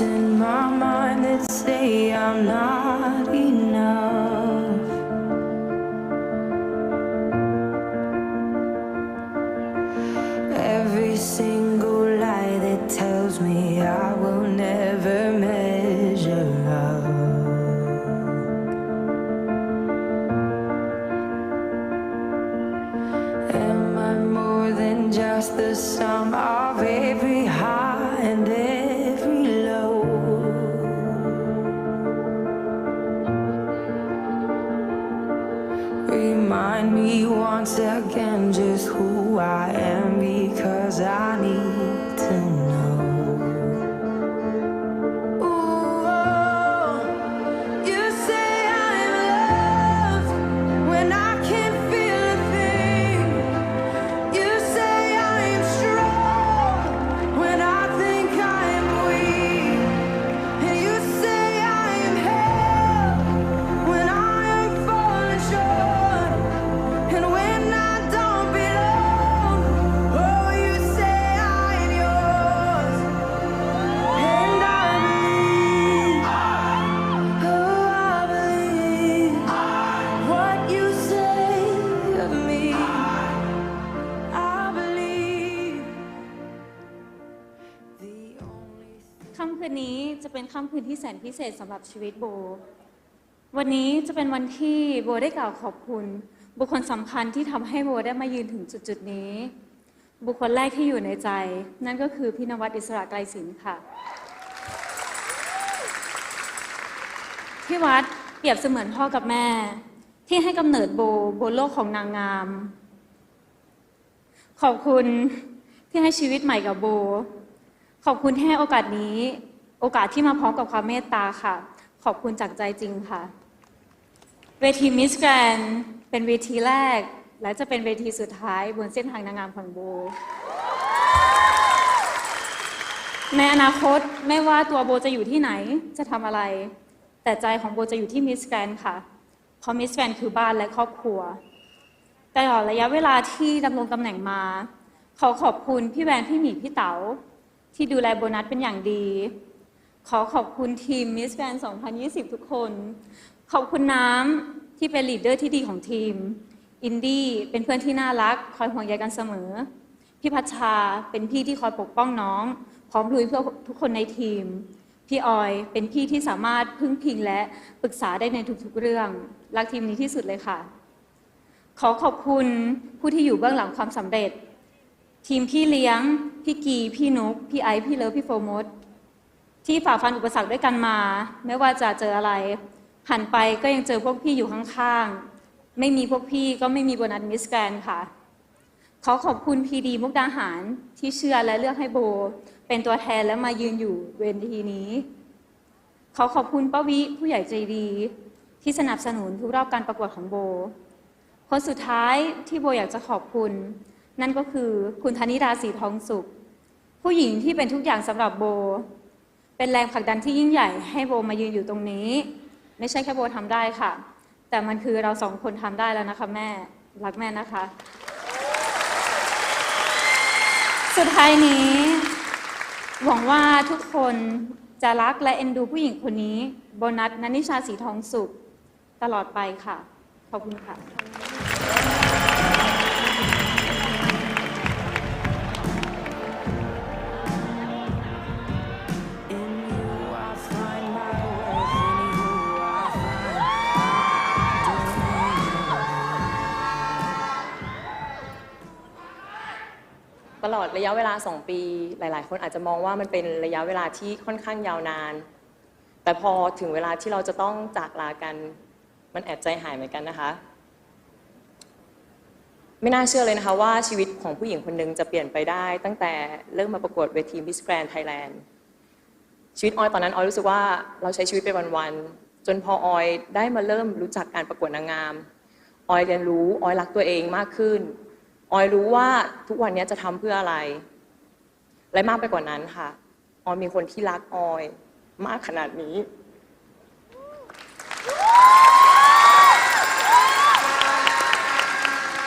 in my mind that say I'm not enough. Every single lie that tells me I will never I need ค่ำคืนที่แสนพิเศษสำหรับชีวิตโบ วันนี้จะเป็นวันที่โบได้กล่าวขอบคุณ บุคคลสำคัญที่ทำให้โบได้มายืนถึงจุดๆนี้ บุคคลแรกที่อยู่ในใจ นั่นก็คือพี่นวัดอิสระไกรศิลป์ค่ะพี่วัดเปรียบเสมือนพ่อกับแม่ ที่ให้กำเนิดโบบนโลกของนางงาม ขอบคุณที่ให้ชีวิตใหม่กับโบ ขอบคุณที่ให้โอกาสนี้ โอกาสที่มาพร้อมกับความเมตตาค่ะ ขอบคุณจากใจจริงค่ะ เวทีมิสแกรนเป็นเวทีแรก และจะเป็นเวทีสุดท้ายบนเส้นทางนางงามของโบ ในอนาคตไม่ว่าตัวโบจะอยู่ที่ไหนจะทำอะไร แต่ใจของโบจะอยู่ที่มิสแกรนค่ะ เพราะมิสแกรนคือบ้านและครอบครัวตลอดระยะเวลาที่ดำรงตำแหน่งมา ขอขอบคุณพี่แวนพี่หมีพี่เต๋าที่ดูแลโบนัสเป็นอย่างดี ขอขอบคุณทีมมิสแกรน2020 ทุกคน ขอบคุณน้ำที่เป็นลีดเดอร์ที่ดีของทีม อินดี้เป็นเพื่อนที่น่ารัก คอยห่วงใยกันเสมอ พี่พัชชาเป็นพี่ที่คอยปกป้องน้อง พร้อมลุยเพื่อทุกคนในทีม พี่ออยเป็นพี่ที่สามารถพึ่งพิงและปรึกษาได้ในทุกๆเรื่อง รักทีมนี้ที่สุดเลยค่ะ ขอขอบคุณผู้ที่อยู่เบื้องหลังความสำเร็จ ทีมพี่เลี้ยง พี่กี พี่นุก พี่ไอ พี่เลิฟ พี่โฟมด ที่ฝ่าฟันอุปสรรคด้วยกันมา ไม่ว่าจะเจออะไร หันไปก็ยังเจอพวกพี่อยู่ข้างๆ ไม่มีพวกพี่ก็ไม่มีโบนัสมิสแกรนค่ะ ขอขอบคุณพีดีมุกดาหารที่เชื่อและเลือกให้โบ เป็นตัวแทนและมายืนอยู่เวทีนี้ ขอขอบคุณป้าวิผู้ใหญ่ใจดี ที่สนับสนุนทุกรอบการประกวดของโบ คนสุดท้ายที่โบอยากจะขอบคุณ นั่นก็คือคุณธนิดาสีทองสุข ผู้หญิงที่เป็นทุกอย่างสำหรับโบ เป็นแรงผลักดันที่ยิ่งใหญ่ให้โบมายืนอยู่ตรงนี้ ไม่ใช่แค่โบทำได้ค่ะ แต่มันคือเราสองคนทำได้แล้วนะคะแม่รักแม่นะคะ สุดท้ายนี้ หวังว่าทุกคนจะรักและเอ็นดูผู้หญิงคนนี้ โบนัสนันนิชาสีทองสุข ตลอดไปค่ะ ขอบคุณค่ะ ตลอดระยะเวลา 2 ปี หลาย ๆ คนอาจจะมองว่ามันเป็นระยะเวลาที่ค่อนข้างยาวนาน แต่พอถึงเวลาที่เราจะต้องจากลากัน มันแอบใจหายเหมือนกันนะคะ ไม่น่าเชื่อเลยนะคะว่าชีวิตของผู้หญิงคนหนึ่งจะเปลี่ยนไปได้ ตั้งแต่เริ่มมาประกวดเวที Miss Grand Thailand ชีวิตออยตอนนั้นออยรู้สึกว่าเราใช้ชีวิตไปวันๆจนพอออยได้มาเริ่มรู้จักการประกวดนางงามออยเรียนรู้ออยรักตัวเองมากขึ้น ออยรู้ว่าทุกวันนี้จะทำเพื่ออะไร และมากไปกว่านั้นค่ะ ออยมีคนที่รักออย มากขนาดนี้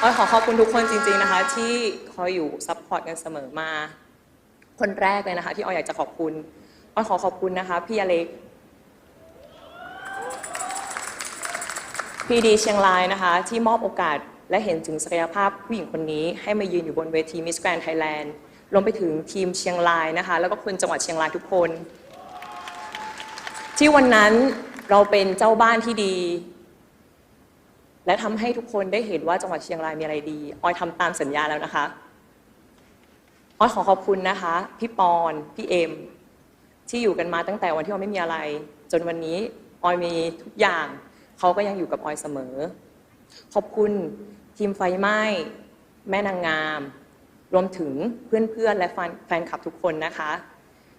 ออยขอขอบคุณทุกคนจริง ๆนะคะ ที่คอยอยู่ซัพพอร์ตกันเสมอมา คนแรกเลยนะคะ ที่ออยอยากจะขอบคุณ ออยขอขอบคุณนะคะ พี่อเล็กพีดีเชียงรายนะคะ ที่มอบโอกาส และเห็นถึงศักยภาพผู้หญิงคนนี้ให้มายืนอยู่บนเวที Miss Grand Thailand รวมไปถึงทีมเชียงรายนะคะ แล้วก็คนจังหวัดเชียงรายทุกคน ที่วันนั้นเราเป็นเจ้าบ้านที่ดี และทำให้ทุกคนได้เห็นว่าจังหวัดเชียงรายมีอะไรดี ออยทำตามสัญญาแล้วนะคะ ออยขอขอบคุณนะคะ พี่ปอน พี่เอ็ม ที่อยู่กันมาตั้งแต่วันที่ออยไม่มีอะไร จนวันนี้ออยมีทุกอย่าง เขาก็ยังอยู่กับออยเสมอ ขอบคุณ ทีมไฟไหม้ แม่นางงาม รวมถึงเพื่อนๆ และแฟนแฟนคลับทุกคนนะคะ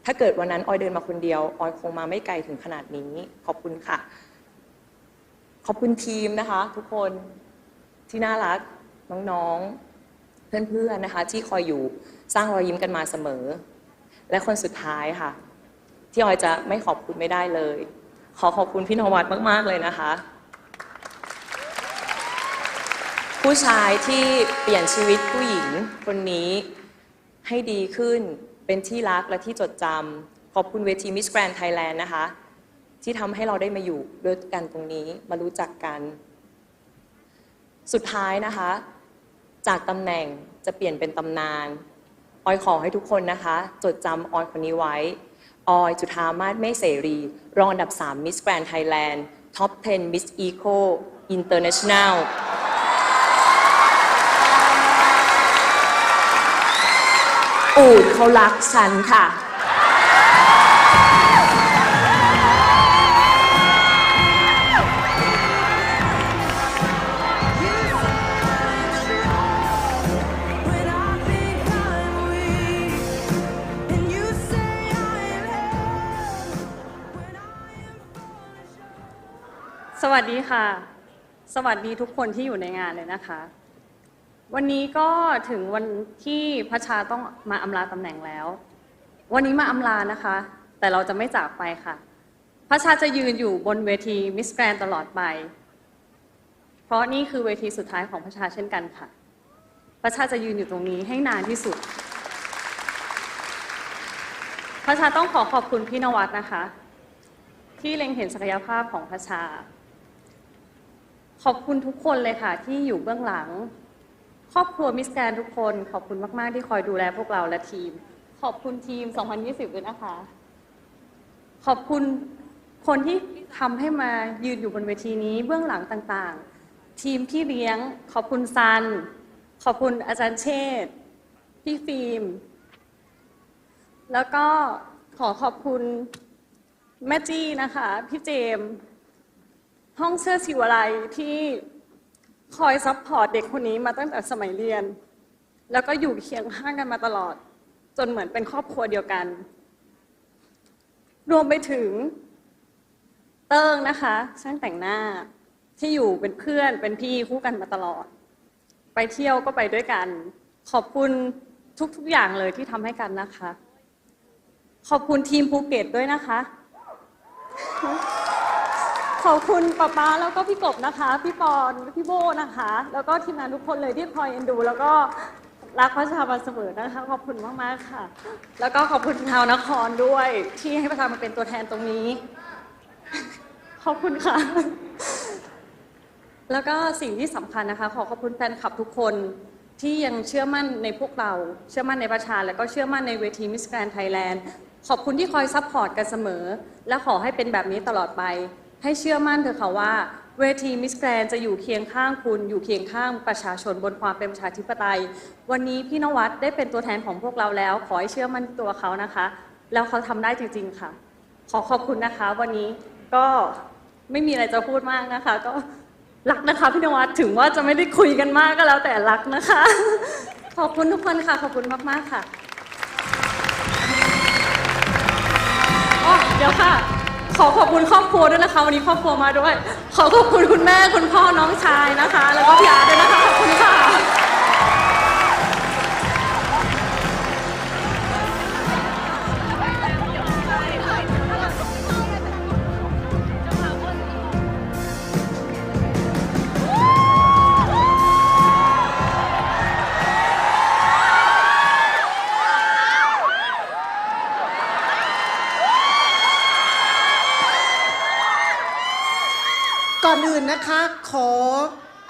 ถ้าเกิดวันนั้นออยเดินมาคนเดียว ออยคงมาไม่ไกลถึงขนาดนี้ ขอบคุณค่ะ ขอบคุณทีมนะคะ ทุกคนที่น่ารักน้องๆ เพื่อนๆนะคะ ที่คอยอยู่สร้างรอยยิ้มกันมาเสมอ และคนสุดท้ายค่ะ ที่ออยจะไม่ขอบคุณไม่ได้เลย ขอขอบคุณพี่นวัดมากๆเลยนะคะ ผู้ชายที่เปลี่ยนชีวิตผู้หญิงคนนี้ให้ดีขึ้นเป็นที่รักและที่จดจำขอบคุณเวที Miss Grand Thailand นะคะ ที่ทำให้เราได้มาอยู่ด้วยกันตรงนี้มารู้จักกัน สุดท้ายนะคะ จากตำแหน่งจะเปลี่ยนเป็นตำนาน ออยขอให้ทุกคนนะคะ จดจำออยคนนี้ไว้ ออยจุธามาศเมฆเสรี รองอันดับ3 Miss Grand Thailand Top 10 Miss Eco International อูดเขารักฉันค่ะ สวัสดีค่ะ สวัสดีทุกคนที่อยู่ในงานเลยนะคะ วันนี้ก็ถึงวันที่พระชาต้องมาอำลาตำแหน่งแล้ว วันนี้มาอำลานะคะ แต่เราจะไม่จากไปค่ะ พระชาจะยืนอยู่บนเวทีมิสแกรนตลอดไป เพราะนี่คือเวทีสุดท้ายของพระชาเช่นกันค่ะ พระชาจะยืนอยู่ตรงนี้ให้นานที่สุด พระชาต้องขอขอบคุณพี่นวัดนะคะ ที่เล็งเห็นศักยภาพของพระชา ขอบคุณทุกคนเลยค่ะที่อยู่เบื้องหลัง ครอบครัวมิสแกนทุกคน ขอบคุณมาก ๆ ที่คอยดูแลพวกเราและทีม ขอบคุณทีม 2020ด้วยนะคะ ขอบคุณคนที่ทำให้มายืนอยู่บนเวทีนี้เบื้องหลังต่างๆ ทีมพี่เลี้ยง ขอบคุณซัน ขอบคุณอาจารย์เชษฐ์พี่ฟิล์ม แล้วก็ขอขอบคุณแม่จี้นะคะ พี่เจมส์ห้องเสื้อสิวอะไรที่ คอยซัพพอร์ตเด็กคนนี้มาตั้งแต่สมัยเรียน แล้วก็อยู่เคียงข้างกันมาตลอด จนเหมือนเป็นครอบครัวเดียวกัน รวมไปถึง เติ้งนะคะ ช่างแต่งหน้าที่อยู่เป็นเพื่อนเป็นพี่คู่กันมาตลอด ไปเที่ยวก็ไปด้วยกัน ขอบคุณทุกๆอย่างเลยที่ทำให้กันนะคะ ขอบคุณทีมภูเก็ตด้วยนะคะ ขอบคุณป๊าป๊าแล้วก็พี่กบนะคะ พี่ปอนพี่โบนะคะ แล้วก็ทีมงานทุกคนเลยที่คอยเอ็นดู แล้วก็รักพระชามาเสมอนะคะ ขอบคุณมากๆค่ะ แล้วก็ขอบคุณชาวนครด้วย ที่ให้ประชามาเป็นตัวแทนตรงนี้ ขอบคุณค่ะ แล้วก็สิ่งที่สำคัญนะคะ ขอขอบคุณแฟนคลับทุกคนที่ยังเชื่อมั่นในพวกเรา เชื่อมั่นในประชา แล้วก็เชื่อมั่นในเวทีมิสแกรนไทยแลนด์ขอบคุณที่คอยซัพพอร์ตกันเสมอ และขอให้เป็นแบบนี้ตลอดไป ให้เชื่อมั่นเถอะค่ะว่า เวทีมิสแกรนจะอยู่เคียงข้างคุณ อยู่เคียงข้างประชาชนบนความเป็นประชาธิปไตย วันนี้พี่นวัดได้เป็นตัวแทนของพวกเราแล้ว ขอให้เชื่อมั่นตัวเขานะคะ แล้วเขาทำได้จริง ๆ ค่ะ ขอขอบคุณนะคะ วันนี้ก็ไม่มีอะไรจะพูดมากนะคะ ก็รักนะคะพี่นวัดถึงว่าจะไม่ได้คุยกันมากก็แล้วแต่รักนะคะ ขอบคุณทุกคนค่ะ ขอบคุณมากๆค่ะอ๋อเดี๋ยวค่ะ ขอขอบคุณครอบครัวด้วยนะคะ วันนี้ครอบครัวมาด้วย ขอขอบคุณคุณแม่คุณพ่อน้องชายนะคะ แล้วก็พี่อาร์ตด้วยนะคะขอบคุณค่ะ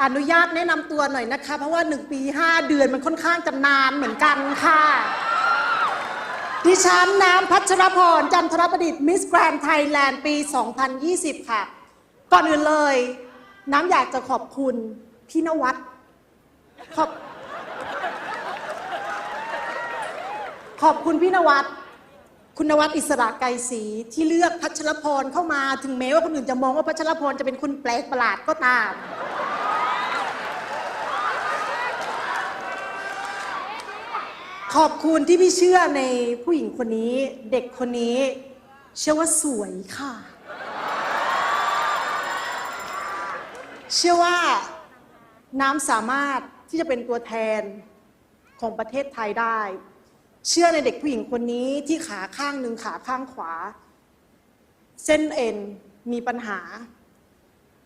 อนุญาตแนะนำตัวหน่อยนะคะ เพราะว่า 1 ปี 5 เดือนมันค่อนข้างจะนานเหมือนกันค่ะ ดิฉันน้ำพัชรพรจันทรประดิษฐ์มิสแกรนไทยแลนด์ปี 2020 ค่ะ ก่อนอื่นเลย น้ำอยากจะขอบคุณพี่นวัดขอบขอบคุณพี่นวัดคุณนวัดอิสระไกรศรีที่เลือกพัชรพรเข้ามาถึงแม้ว่าคนอื่นจะมองว่าพัชรพรจะเป็นคนแปลกประหลาดก็ตาม ขอบคุณที่พี่เชื่อในผู้หญิงคนนี้ เด็กคนนี้ เชื่อว่าสวยค่ะ เชื่อว่าน้ำสามารถที่จะเป็นตัวแทนของประเทศไทยได้ เชื่อในเด็กผู้หญิงคนนี้ที่ขาข้างหนึ่งขาข้างขวา เส้นเอ็นมีปัญหา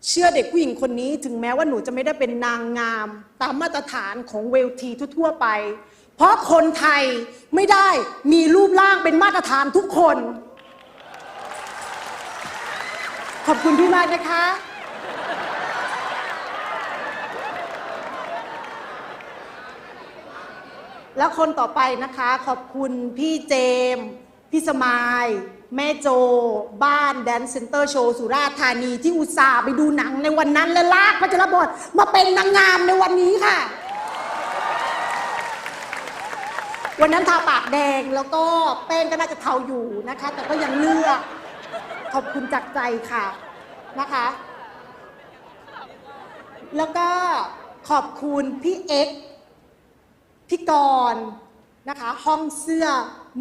เชื่อเด็กผู้หญิงคนนี้ ถึงแม้ว่าหนูจะไม่ได้เป็นนางงาม ตามมาตรฐานของเวทีทั่ว ๆ ไป เพราะคนไทยไม่ได้มีรูปร่างเป็นมาตรฐานทุกคน ขอบคุณพี่มากนะคะ แล้วคนต่อไปนะคะ ขอบคุณพี่เจมส์พี่สมาย แม่โจ บ้านแดนเซ็นเตอร์โชว์สุราษฎร์ธานีที่อุตส่าห์ไปดูหนังในวันนั้น และลากพัชรบทมาเป็นนางงามในวันนี้ค่ะ วันนั้นทาปากแดงแล้วก็แป้งก็น่าจะเทาอยู่นะคะ แต่ก็ยังเลือกขอบคุณจากใจค่ะนะคะ แล้วก็ขอบคุณพี่เอ็กพี่กรณ์นะคะ ห้องเสื้อ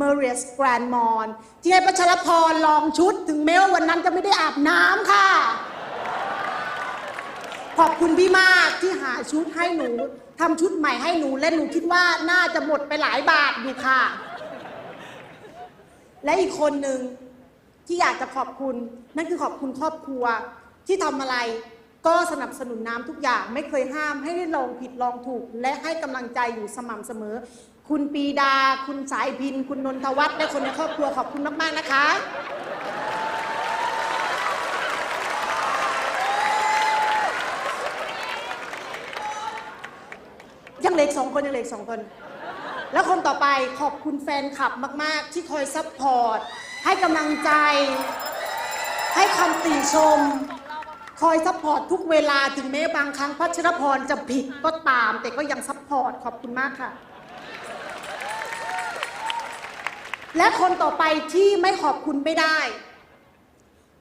m e r i u s Grand m o n ที่ให้พัชรพรลองชุดถึงแม้ว่าวันนั้นจะไม่ได้อาบน้ำค่ะ ขอบคุณพี่มากที่หาชุดให้หนู ทำชุดใหม่ให้หนูและหนูคิดว่าน่าจะหมดไปหลายบาทอยู่ค่ะ และอีกคนหนึ่งที่อยากจะขอบคุณ นั่นคือขอบคุณครอบครัวที่ทำอะไร ก็สนับสนุนน้ำทุกอย่างไม่เคยห้ามให้ได้ลองผิดลองถูก และให้กำลังใจอยู่สม่ำเสมอ คุณปีดา คุณสายพิน คุณนนทวัฒน์และคนในครอบครัวขอบคุณมาก ๆ นะคะ ยังเหล็ กสองคนยังเหล็กสองคน แล้วคนต่อไปขอบคุณแฟนคลับมาก ๆ ที่คอยซัพพอร์ต ให้กำลังใจ ให้คำติชม คอยซัพพอร์ตทุกเวลาถึงแม้บางครั้งพัชรพรจะผิดก็ตาม แต่ก็ยังซัพพอร์ตขอบคุณมากค่ะ และคนต่อไปที่ไม่ขอบคุณไม่ได้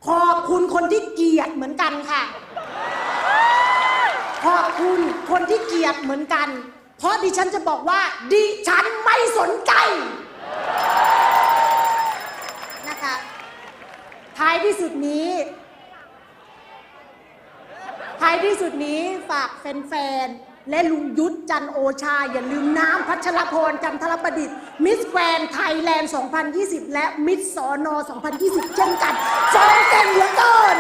ขอบคุณคนที่เกลียดเหมือนกันค่ะ ขอบคุณคนที่เกลียดเหมือนกัน เพราะดิฉันจะบอกว่า ดิฉันไม่สนใจ นะคะ ท้ายที่สุดนี้ ท้ายที่สุดนี้ฝากแฟนๆ และลุงยุทธจันโอชา อย่าลืมน้ำพัชรพรจันทรประดิษฐ์ มิสแกรนไทยแลนด์ 2020 และมิสสอนอ2020 เช่นกันสองเก่งเหลือเกิน